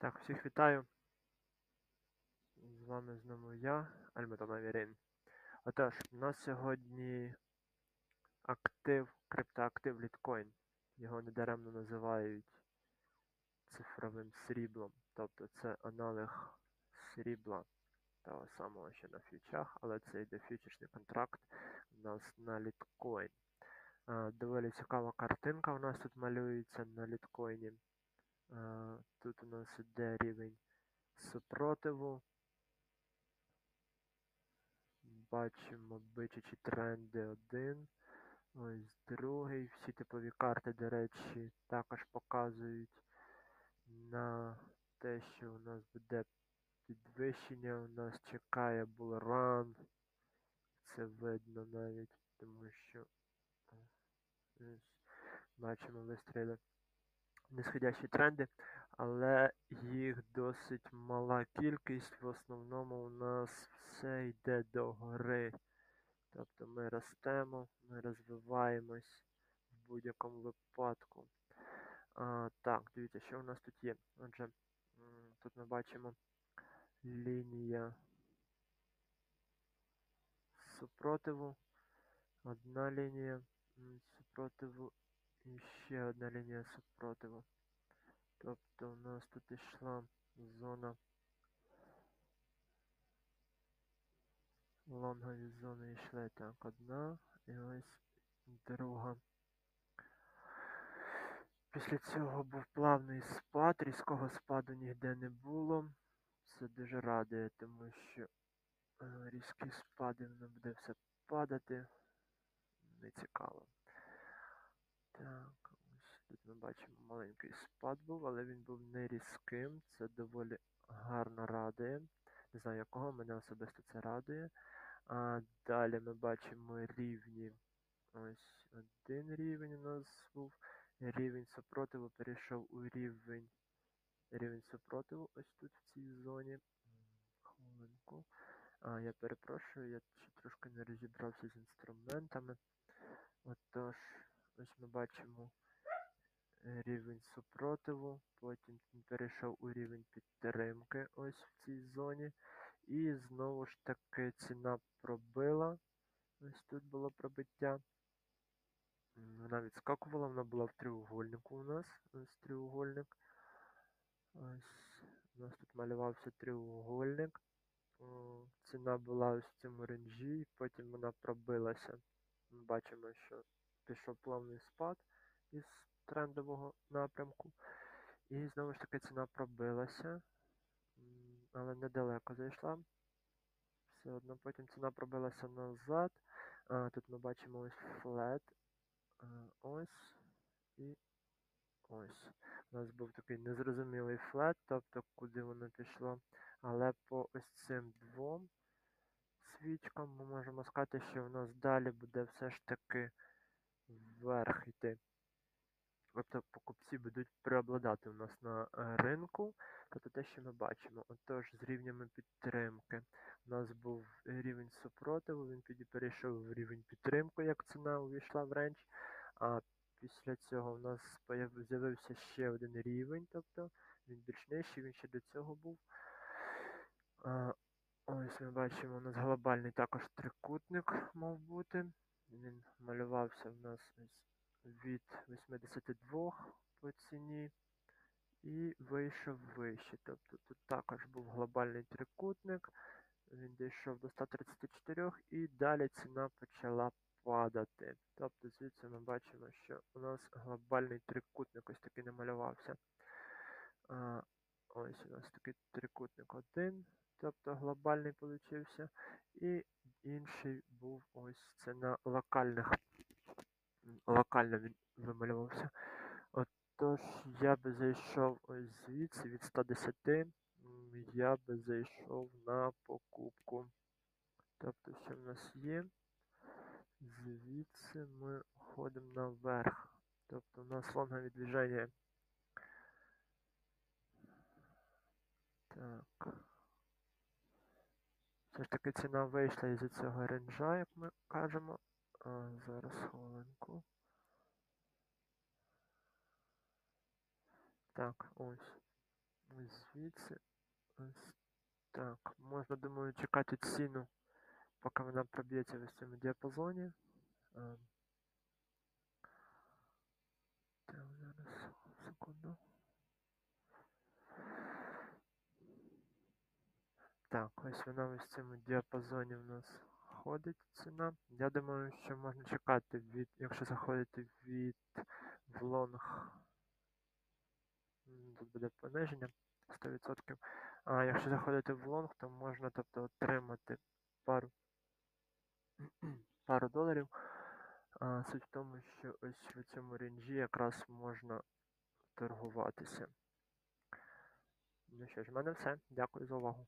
Так, всіх вітаю. З вами знову я, Альметона Вірин. Отож, у нас сьогодні актив, криптоактив літкоін. Його недаремно називають цифровим сріблом. Тобто це аналог срібла того самого, що на фьючах, але це йде фьючерсний контракт у нас на літкоін. Доволі цікава картинка у нас тут малюється на літкоїні. А, Тут у нас іде рівень супротиву. Бачимо бичачі тренди один. Ось другий. Всі типові карти, до речі, також показують на те, що у нас буде підвищення. У нас чекає булран. Це видно навіть, тому що ось, бачимо вистріли нисходящі тренди, але їх досить мала кількість. В основному у нас все йде догори. Тобто ми ростемо, ми розвиваємось в будь-якому випадку. А, Так, дивіться, що у нас тут є. Отже, тут ми бачимо лінія супротиву, одна лінія супротиву і ще одна лінія супротиву. Тобто у нас тут йшла зона лонгові зони йшли так, одна і ось друга. Після цього був плавний спад, різкого спаду ніде не було. Це дуже радує, тому що е, різкі спади воно буде все падати. Нецікаво. Так, ось тут ми бачимо маленький спад був, але він був не різким. Це доволі гарно радує. Не знаю якого, мене особисто це радує. А Далі ми бачимо рівні. Ось один рівень у нас був. Рівень супротиву перейшов у рівень. Рівень супротиву ось тут в цій зоні. Хвилинку. А, я перепрошую, я ще трошки не розібрався з інструментами. Отож, ось ми бачимо рівень супротиву, потім він перейшов у рівень підтримки ось в цій зоні. І знову ж таки ціна пробила. Ось тут було пробиття. Вона відскакувала, вона була в треугольнику у нас. Ось треугольник. Ось у нас тут малювався треугольник. Ціна була ось в цьому ренжі, потім вона пробилася. Ми бачимо, що пішов плавний спад із трендового напрямку. І знову ж таки ціна пробилася, але недалеко зайшла. Все одно потім ціна пробилася назад. А, Тут ми бачимо ось флет. Ось і ось. У нас був такий незрозумілий флет, тобто куди воно пішло. Але по ось цим двом свічкам ми можемо сказати, що в нас далі буде все ж таки вверх йти. Тобто покупці будуть преобладати у нас на е, ринку, тобто те, що ми бачимо. Отож, з рівнями підтримки. У нас був рівень супротиву, він перейшов в рівень підтримки, як ціна увійшла в рейндж. А після цього у нас з'явився ще один рівень, тобто він більш нижчий, він ще до цього був. Ось ми бачимо, у нас глобальний також трикутник мав бути. Він малювався в нас від 82 по ціні і вийшов вище. Тобто тут також був глобальний трикутник, він дійшов до 134 і далі ціна почала падати. Тобто звідси ми бачимо, що у нас глобальний трикутник ось такий намалювався. А, Ось у нас такий трикутник один, тобто глобальний получився. І інший був ось це на локальних локально він вималювався. Отож, я би зайшов ось звідси від 110, я би зайшов на покупку. Тобто, що в нас є? Звідси ми ходимо наверх. Тобто у нас лонгове движення. Так. Все ж таки ціна вийшла із цього ренджа, як ми кажемо. А, Зараз хвилинку. Так, ось. Ось звідси. Ось так. Можна, думаю, чекати ціну, поки вона проб'ється в цьому діапазоні. Е, Так, зараз, секунду. Так, ось вона ось в цьому діапазоні в нас ходить ціна. Я думаю, що можна чекати від, якщо заходити від в лонг, тут буде пониження 100%. А якщо заходити в лонг, то можна тобто отримати пару, пару доларів. А, суть в тому, що ось в цьому ренджі якраз можна торгуватися. Ну що ж, в мене все. Дякую за увагу.